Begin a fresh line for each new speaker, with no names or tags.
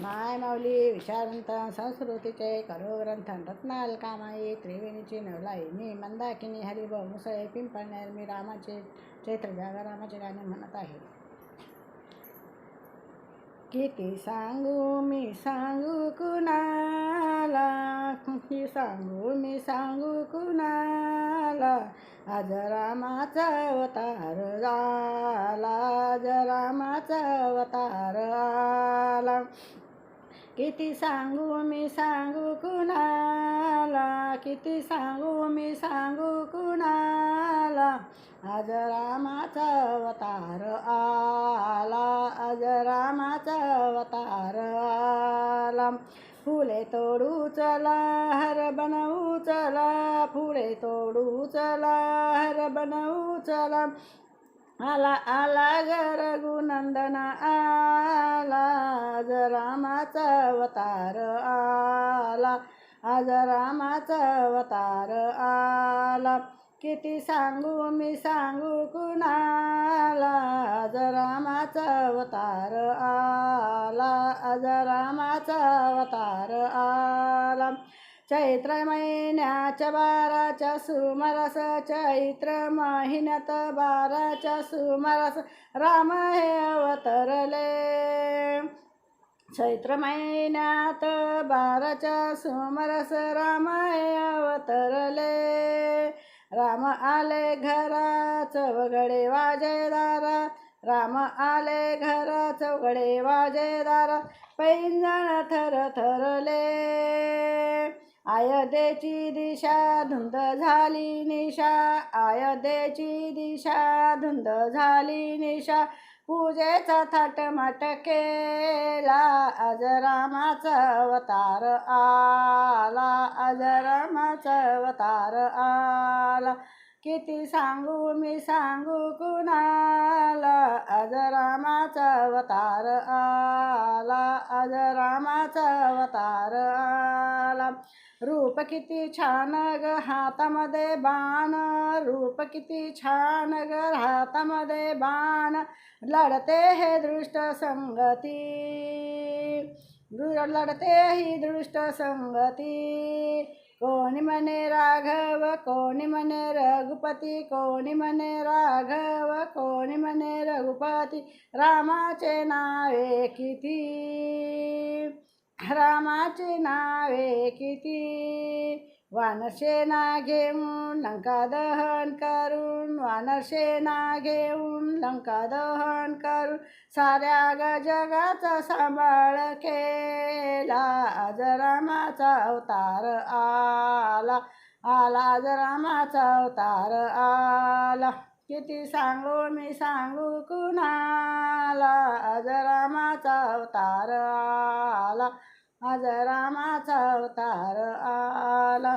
माय माऊली विशारंत संस्कृतीचे करो ग्रंथ रत्नाल कामाई त्रिवेणीची नवलाईनी मंदाकिनी हरिभाऊ मुसळे पिंपळनेर मी रामाचे चैत्र जागा रामाचे गाणे म्हणत आहे. किती सांगू मी सांगू कुणा? किती सांगू मी सांगू कुणाला? आज रामाचा अवतार झाला आज रामाचा अवतार आला. किती सांगू मी सांगू कुणाला? किती सांगू मी सांगू कुणाला? आज रामाचा अवतार आला. चला फुले तोडू चला हर बनवू चला फुले तोडू चला हर बनवू चला. आला आला ग रघुनंदन आला आज रामाचा अवतार आला. आज रामाचा अवतार आला. किती सांगू मी सांगू कुणाला? आज रामाचा अवतार आला. आज रामाचा अवतार आला. चैत्र महिन्याच्या बाराच्या सुमरस चैत्र महिन्यात बाराच्या सुमरस राम हे अवतरले. चैत्र महिन्यात बाराच्या सुमरस राम हे अवतरले. राम आले घराच वगडे वाजे दारा राम आले घर चौघडे वाजे दारा पैंजण थर थरले. आयदेची दिशा धुंद झाली निशा आयदेची दिशा धुंद झाली निशा. पूजेचा थाटमाट केला आज रामाचा अवतार आला आज रामाचा अवतार आला. किती सांगू मी सांगू कुणा रामाचा अवतार आला आज रामाचा अवतार आला. रूप किती छान ग हातामध्ये बाण रूप किती छान ग हातामध्ये बाण. लढते हे दृष्ट संगती दृ- लढते ही दृष्ट संगती. कोणी म्हणे राघव कोणी म्हणे रघुपती कोणी म्हणे राघव कोणी म्हणे रघुपती. रामाचे नावे किती? रामाचे नावे किती? वानरसेना घेऊन लंका दहन करून वानरसेना घेऊन लंका दहन करून साऱ्या ग जगाचा सांभाळ केला. आज रामाचा अवतार आला आला. आज रामाचा अवतार आला. किती सांगू मी सांगू कुणाला? आज रामाचा अवतार आला. आज रामाचा अवतार आला.